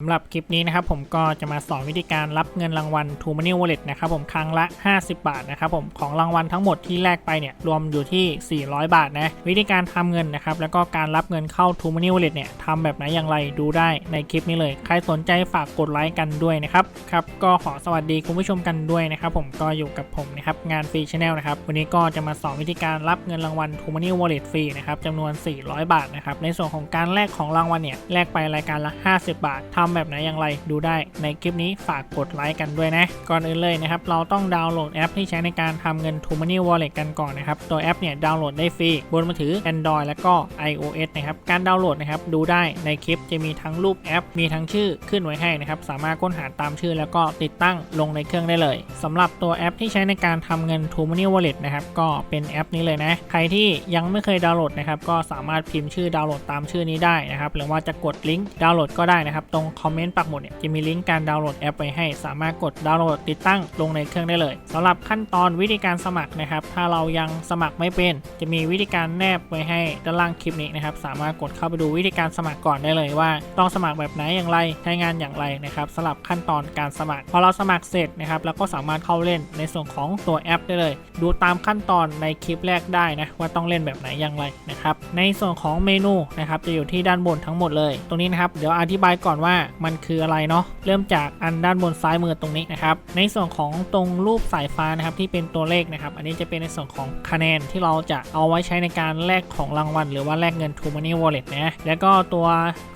สำหรับคลิปนี้นะครับผมก็จะมาสอนวิธีการรับเงินรางวัล t ู Money Wallet นะครับผมครั้งละ 50 บาทนะครับผมของรางวัลทั้งหมดที่แลกไปเนี่ยรวมอยู่ที่ 400 บาทนะวิธีการทำเงินนะครับแล้วก็การรับเงินเข้า t ู Money Wallet เนี่ยทำแบบไหนอย่างไรดูได้ในคลิปนี้เลย ใครสนใจฝากกดไลค์กันด้วยนะครับครับก็ขอสวัสดีคุณผู้ชมกันด้วยนะครับผมก็อยู่กับผมนะครับงานฟรีชแนลนะครับวันนี้ก็จะมาสอนวิธีการรับเงินรางวัล t ู Money Wallet ฟรีนะครับจำนวน 400 บาทนะครับในส่วนของการแลกของรางวัลเนี่ยแลกไปรายการละ 50 บาททำแบบไหนอย่างไรดูได้ในคลิปนี้ฝากกดไลค์กันด้วยนะ ก่อนอื่นเลยนะครับ เราต้องดาวน์โหลดแอปที่ใช้ในการทำเงิน t ู Money Wallet กันก่อนนะครับ ตัวแอปเนี่ยดาวน์โหลดได้ฟรีบนมือถือ Android และก็ iOS นะครับ การดาวน์โหลดนะครับดูได้ในคลิปจะมีทั้งรูปแอป มีทั้งชื่อขึ้นไว้ให้นะครับ สามารถค้นหาตามชื่อ แล้วก็ติดตั้งลงในเครื่องได้เลยสำหรับตัวแอปที่ใช้ในการทำเงิน t ู Money Wallet นะครับก็เป็นแอปนี้เลยนะใครที่ยังไม่เคยดาวน์โหลดนะครับก็สามารถพิมพ์ชื่อดาวน์โหลดตามชื่อนี้ได้นะครับหรือว่าจะกดลิงก์ดาวน์โหลดก็ได้นะครับตรงคอมเมนต์ปักหมุดเนี่ยจะมีลิงก์การดาวน์โหลดแอปไว้ให้ สามารถกดดาวน์โหลดติดตั้งลงในเครื่องได้เลยสำหรับขั้นตอนวิธีการสมัครนะครับ ถ้าเรายังสมัครไม่เป็น จะมีวิธีการแนบไว้ให้ด้านล่างคลิปนี้นะครับ สามารถกดเข้าไปดูวิธีการสมัครก่อนได้เลยว่า ต้องสมัครแบบไหนอย่างไรใช้งานอย่างไรนะครับสำหรับขั้นตอนการสมัคร พอเราสมัครเสร็จนะครับแล้วก็สามารถเข้าเล่นในส่วนของตัวแอปได้เลย ดูตามขั้นตอนในคลิปแรกได้นะว่าต้องเล่นแบบไหนอย่างไรนะครับในส่วนของเมนูนะครับจะอยู่ที่ด้านบนทั้งหมดเลย ตรงนี้นะครับเดี๋ยวอธิบายก่อนว่ามันคืออะไรเนาะเริ่มจากอันด้านบนซ้ายมือตรงนี้นะครับในส่วนของตรงรูปสายฟ้านะครับที่เป็นตัวเลขนะครับ อันนี้จะเป็นในส่วนของคะแนนที่เราจะเอาไว้ใช้ในการแลกของรางวัล หรือว่าแลกเงิน t ู Money Wallet นะแล้วก็ตัว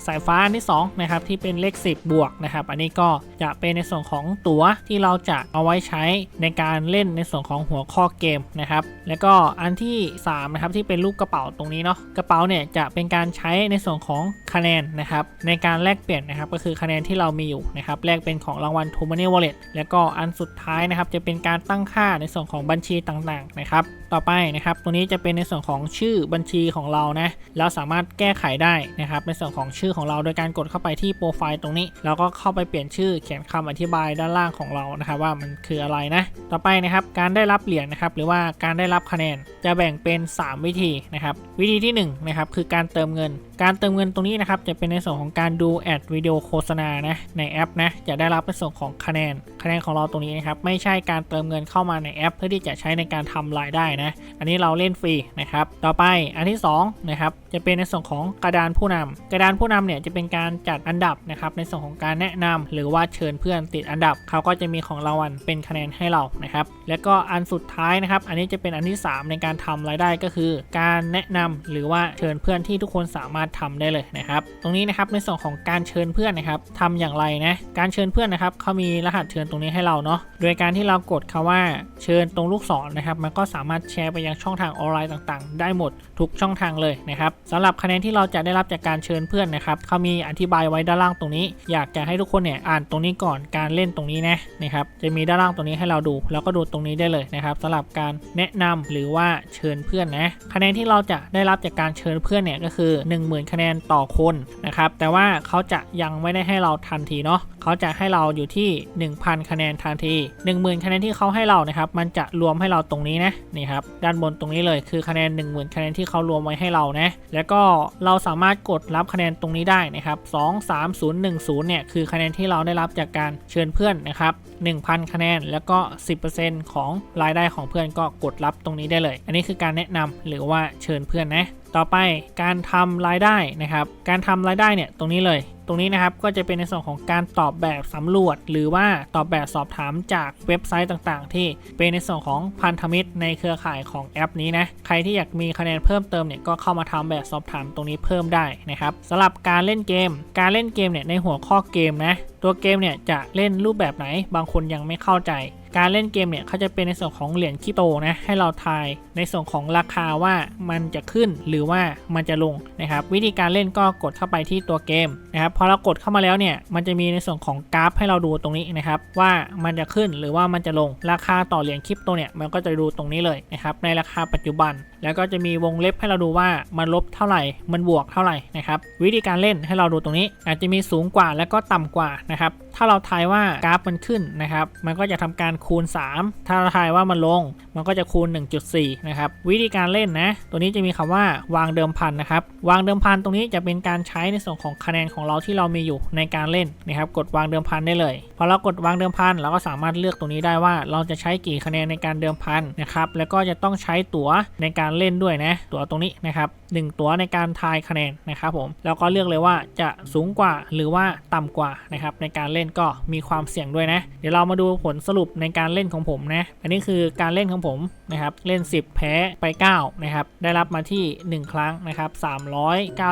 สายฟ้าอันที่2นะครับที่เป็นเลข 10 บวกนะครับ อันนี้ก็จะเป็นในส่วนของตั๋วที่เราจะเอาไว้ใช้ในการเล่นในส่วนของหัวข้อเกมนะครับแล้วก็อันที่3นะครับที่เป็นรูปกระเป๋าตรงนี้เนาะกระเป๋าเนี่ยจะเป็นการใช้ในส่วนของคะแนนนะครับในการแลกเปลี่ยนนะครับก็คือคะแนนที่เรามีอยู่นะครับแลกเป็นของรางวัล t ู Money Wallet แล้วก็อันสุดท้ายนะครับจะเป็นการตั้งค่าในส่วนของบัญชีต่างๆนะครับ ต่อไปนะครับ ตัวนี้จะเป็นในส่วนของชื่อบัญชีของเรานะเราสามารถแก้ไขได้นะครับ ในส่วนของชื่อของเราโดยการกดเข้าไปที่โปรไฟล์ตรงนี้ แล้วก็เข้าไปเปลี่ยนชื่อเขียนคำอธิบายด้านล่างของเรานะครับ ว่ามันคืออะไรนะต่อไปนะครับการได้รับเหรียญนะครับหรือว่าการได้รับคะแนนจะแบ่งเป็น 3 วิธีนะครับ วิธีที่1นะครับคือการเติมเงิน การเติมเงินตรงนี้นะครับจะเป็นในส่วนของการดูแอดวิดีโอโฆษณานะในแอปนะจะได้รับในส่วนของคะแนน คะแนนของเราตรงนี้นะครับไม่ใช่การเติมเงินเข้ามาในแอป เพื่อที่จะใช้ในการทำรายได้นะอันนี้เราเล่นฟรีนะครับ ต่อไปอันที่2นะครับจะเป็นในส่วนของกระดานผู้นำกระดานผู้นำเนี่ยจะเป็นการจัดอันดับนะครับในส่วนของการแนะนำหรือว่าเชิญเพื่อนติดอันดับ เขาก็จะมีของรางวัลเป็นคะแนนให้เรานะครับ แล้วก็อันสุดท้ายนะครับ อันนี้จะเป็นอันที่ 3 ในการทำรายได้ก็คือ การแนะนำหรือว่าเชิญเพื่อนที่ทุกคนสามารถทำได้เลยนะครับ ตรงนี้นะครับในส่วนของการเชิญเพื่อนนะครับทำอย่างไรนะการเชิญเพื่อนนะครับเขามีรหัสเชิญตรงนี้ให้เราเนาะโดยการที่เรากดคาว่าเชิญตรงลูกศรนะครับ มันก็สามารถแชร์ไปยังช่องทางออนไลน์ต่างๆ ได้หมดทุกช่องทางเลยนะครับสำหรับคะแนนที่เราจะได้รับจากการเชิญเพื่อนนะครับเขามีอธิบายไว้ด้านล่างตรงนี้ อยากจะให้ทุกคนเนี่ยอ่านตรงนี้ก่อนการเล่นตรงนี้นะนะครับจะมีด้านล่างตรงนี้ให้เราดู แล้วก็ดูตรงนี้ได้เลยนะครับสำหรับการแนะนำหรือว่าเชิญเพื่อนนะคะแนนที่เราจะได้รับจากการเชิญเพื่อนเนี่ยก็คือ 10,000 คะแนนต่อคนนะครับแต่ว่าเขาจะยังไม่ได้ให้เราทันทีเนาะ เขาจะให้เราอยู่ที่ 1,000 คะแนนทันที 10,000 คะแนนที่เขาให้เรานะครับ มันจะรวมให้เราตรงนี้นะนี่ครับด้านบนตรงนี้เลยคือคะแนน 10,000 คะแนนที่เขารวมไว้ให้เรานะแล้วก็เราสามารถกดรับคะแนนตรงนี้ได้นะครับ2 3 0 1 0เนี่ยคือคะแนนที่เราได้รับจากการเชิญเพื่อนนะครับ1,000 คะแนนแล้วก็ 10%ของรายได้ของเพื่อนก็กดรับตรงนี้ได้เลย อันนี้คือการแนะนำหรือว่าเชิญเพื่อนนะ ต่อไปการทำรายได้นะครับ การทำรายได้เนี่ยตรงนี้เลย ตรงนี้นะครับก็จะเป็นในส่วนของการตอบแบบสำรวจ หรือว่าตอบแบบสอบถามจากเว็บไซต์ต่างๆ ที่เป็นในส่วนของพันธมิตรในเครือข่ายของแอปนี้นะใครที่อยากมีคะแนนเพิ่มเติมเนี่ยก็เข้ามาทำแบบสอบถามตรงนี้เพิ่มได้นะครับสำหรับการเล่นเกม การเล่นเกมเนี่ยในหัวข้อเกมนะ ตัวเกมเนี่ยจะเล่นรูปแบบไหน บางคนยังไม่เข้าใจ การเล่นเกมเนี่ยเขาจะเป็นในส่วนของเหรียญคริปโตนะให้เราทายในส่วนของราคาว่ามันจะขึ้นหรือว่ามันจะลงนะครับวิธีการเล่นก็กดเข้าไปที่ตัวเกมนะครับพอเรากดเข้ามาแล้วเนี่ยมันจะมีในส่วนของกราฟให้เราดูตรงนี้นะครับว่ามันจะขึ้นหรือว่ามันจะลงราคาต่อเหรียญคริปโตเนี่ยมันก็จะดูตรงนี้เลยนะครับในราคาปัจจุบัน แล้วก็จะมีวงเล็บให้เราดูว่ามันลบเท่าไหร่ มันบวกเท่าไหร่นะครับ วิธีการเล่นให้เราดูตรงนี้ อาจจะมีสูงกว่าแล้วก็ต่ำกว่านะครับถ้าเราทายว่ากราฟมันขึ้นนะครับ มันก็จะทำการคูณ 3 ถ้าเราทายว่ามันลง มันก็จะคูณ 1.4 นะครับ วิธีการเล่นนะ ตัวนี้จะมีคำว่าวางเดิมพันนะครับ วางเดิมพันตรงนี้จะเป็นการใช้ในส่วนของคะแนนของเราที่เรามีอยู่ในการเล่นนะครับ กดวางเดิมพันได้เลย พอเรากดวางเดิมพันเราก็สามารถเลือกตรงนี้ได้ว่าเราจะใช้กี่คะแนนในการเดิมพันนะครับ แล้วก็จะต้องใช้ตั๋วในการเล่นด้วยนะ ตั๋วตรงนี้นะครับหนึ่งตั๋วในการทายคะแนนนะครับผม แล้วก็เลือกเลยว่าจะสูงกว่าหรือว่าต่ำกว่านะครับในการเล่นก็มีความเสี่ยงด้วยนะ เดี๋ยวเรามาดูผลสรุปในการเล่นของผมนะ อันนี้คือการเล่นของผมนะครับเล่น 10 แพ้ไป 9 นะครับ ได้รับมาที่ 1 ครั้งนะครับ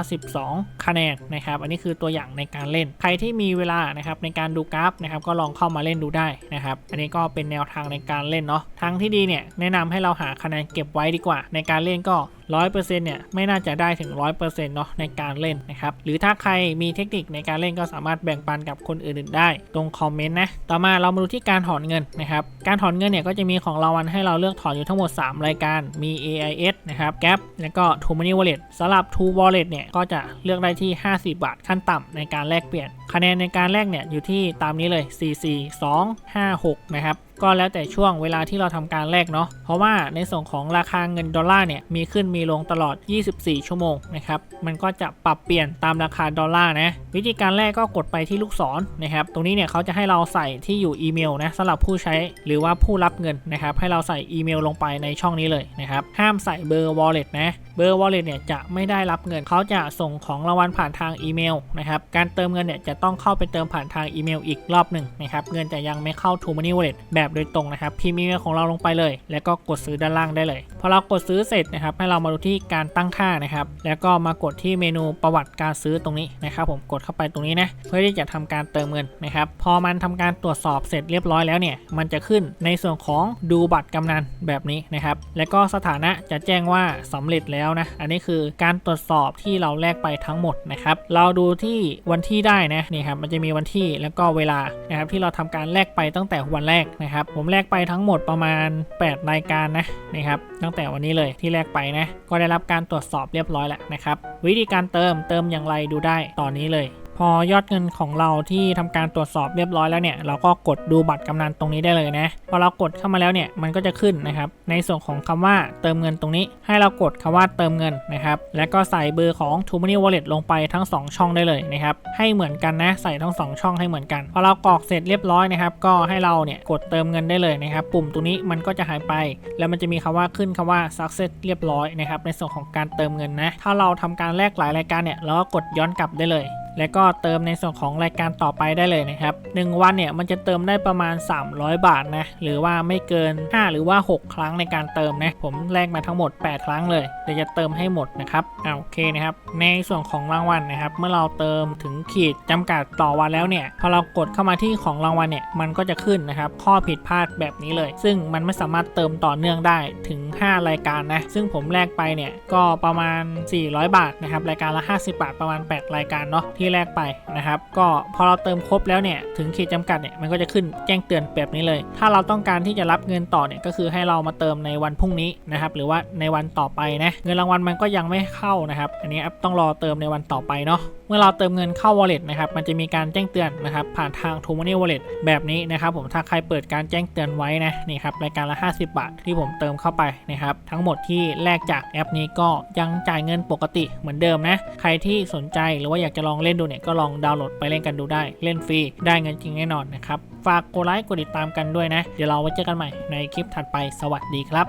392 คะแนนนะครับ อันนี้คือตัวอย่างในการเล่น ใครที่มีเวลานะครับในการดูกราฟนะครับก็ลองเข้ามาเล่นดูได้นะครับ อันนี้ก็เป็นแนวทางในการเล่นเนาะทางที่ดีเนี่ยแนะนำให้เราหาคะแนนเก็บไว้ดีกว่า ในการเล่นก็ 100%เนี่ยไม่น่าจะได้ถึง 100%เนาะในการเล่นนะครับ หรือถ้าใครมีเทคนิคในการเล่นก็สามารถแบ่งปันกับคนอื่นๆได้ ตรงคอมเมนต์นะ ต่อมาเรามาดูที่การถอนเงินนะครับ การถอนเงินเนี่ยก็จะมีของรางวัลให้เราเลือกถอนอยู่ทั้งหมด 3 รายการ มี AIS นะครับ Gap แล้วก็ True Money Wallet สำหรับ True Wallet เนี่ยก็จะเลือกได้ที่ 50 บาทขั้นต่ำในการแลกเปลี่ยน คะแนนในการแลกเนี่ยอยู่ที่ตามนี้เลย4 4 2 5 6 นะครับ ก็แล้วแต่ช่วงเวลาที่เราทำการแลกเนาะเพราะว่าในส่วนของราคาเงินดอลลาร์เนี่ยมีขึ้นมีลงตลอด 24 ชั่วโมงนะครับมันก็จะปรับเปลี่ยนตามราคาดอลลาร์นะวิธีการแรกก็กดไปที่ลูกศรนะครับตรงนี้เนี่ยเขาจะให้เราใส่ที่อยู่อีเมลนะสำหรับผู้ใช้หรือว่าผู้รับเงินนะครับให้เราใส่อีเมลลงไปในช่องนี้เลยนะครับห้ามใส่เบอร์ wallet นะเบอร์ wallet เนี่ยจะไม่ได้รับเงินเขาจะส่งของรางวัลผ่านทางอีเมลนะครับการเติมเงินเนี่ยจะต้องเข้าไปเติมผ่านทางอีเมลอีกรอบหนึ่งนะครับเงินจะยังไม่เข้า True Money Wallet แบบโดยตรงนะครับพิมพ์อีเมลของเราลงไปเลย แล้วก็กดซื้อด้านล่างได้เลยพอเรากดซื้อเสร็จนะครับให้เรามาดูที่การตั้งค่านะครับแล้วก็มากดที่เมนูประวัติการซื้อตรงนี้นะครับผมกดเข้าไปตรงนี้นะเพื่อที่จะทำการเติมเงินนะครับพอมันทำการตรวจสอบเสร็จเรียบร้อยแล้วเนี่ยมันจะขึ้นในส่วนของดูบัตรกำนันแบบนี้นะครับแล้วก็สถานะจะแจ้งว่าสำเร็จแล้วนะอันนี้คือการตรวจสอบที่เราแลกไปทั้งหมดนะครับเราดูที่วันที่ได้นะนี่ครับมันจะมีวันที่แล้วก็เวลานะครับที่เราทำการแลกไปตั้งแต่วันแรกนะครับผมแลกไปทั้งหมดประมาณ 8 รายการนะนะครับ ตั้งแต่วันนี้เลยที่แลกไปนะ ก็ได้รับการตรวจสอบเรียบร้อยแล้วนะครับ วิธีการเติมเติมอย่างไรดูได้ตอนนี้เลย พอยอดเงินของเราที่ทำการตรวจสอบเรียบร้อยแล้วเนี่ยเราก็กดดูบัตรกำนันตรงนี้ได้เลยนะพอเรากดเข้ามาแล้วเนี่ยมันก็จะขึ้นนะครับในส่วนของคำว่าเติมเงินตรงนี้ ให้เรากดคำว่าเติมเงินนะครับแล้วก็ใส่เบอร์ของ True Money Wallet ลงไปทั้ง 2 ช่องได้เลยนะครับให้เหมือนกันนะใส่ทั้ง 2 ช่องให้เหมือนกันพอเรากรอกเสร็จเรียบร้อยนะครับก็ให้เราเนี่ยกดเติมเงินได้เลยนะครับปุ่มตรงนี้มันก็จะหายไป แล้วมันจะมีคำว่าขึ้นคำว่า success เรียบร้อยนะครับในส่วนของการเติมเงินนะถ้าเราทำการแลกหลายรายการเนี่ยเราก็กดย้อนกลับได้เลย แล้วก็เติมในส่วนของรายการต่อไปได้เลยนะครับ 1 วันเนี่ยมันจะเติมได้ประมาณ 300 บาทนะ หรือว่าไม่เกิน 5 หรือว่า 6 ครั้งในการเติมนะ ผมแลกมาทั้งหมด 8 ครั้งเลยเดี๋ยวจะเติมให้หมดนะครับอ่าโอเคนะครับ ในส่วนของรางวัลนะครับ เมื่อเราเติมถึงขีดจำกัดต่อวันแล้วเนี่ย พอเรากดเข้ามาที่ของรางวัลเนี่ย มันก็จะขึ้นนะครับ ข้อผิดพลาดแบบนี้เลย ซึ่งมันไม่สามารถเติมต่อเนื่องได้ถึง 5 รายการนะ ซึ่งผมแลกไปเนี่ยก็ประมาณ 400 บาทนะครับ รายการละ 50 บาทประมาณ 8 รายการเนาะ ที่แลกไปนะครับ ก็พอเราเติมครบแล้วเนี่ยถึงขีดจำกัดเนี่ยมันก็จะขึ้นแจ้งเตือนแบบนี้เลย ถ้าเราต้องการที่จะรับเงินต่อเนี่ยก็คือให้เรามาเติมในวันพรุ่งนี้นะครับหรือว่าในวันต่อไปนะเงินรางวัลมันก็ยังไม่เข้านะครับอันนี้ต้องรอเติมในวันต่อไปเนาะเมื่อเราเติมเงินเข้า wallet นะครับมันจะมีการแจ้งเตือนนะครับผ่านทาง True Money Wallet แบบนี้นะครับผมถ้าใครเปิดการแจ้งเตือนไว้นะนี่ครับรายการละ 50 บาทที่ผมเติมเข้าไปนะครับทั้งหมดที่แลกจากแอปนี้ก็ยังจ่ายเงินปกติเหมือนเดิมนะใครที่สนใจหรือว่าอยากจะลองเล่นดูเนี่ยก็ลองดาวน์โหลดไปเล่นกันดูได้ เล่นฟรีได้เงินจริงแน่นอนนะครับ ฝากกดไลค์กดติดตามกันด้วยนะ เดี๋ยวเราไว้เจอกันใหม่ในคลิปถัดไปสวัสดีครับ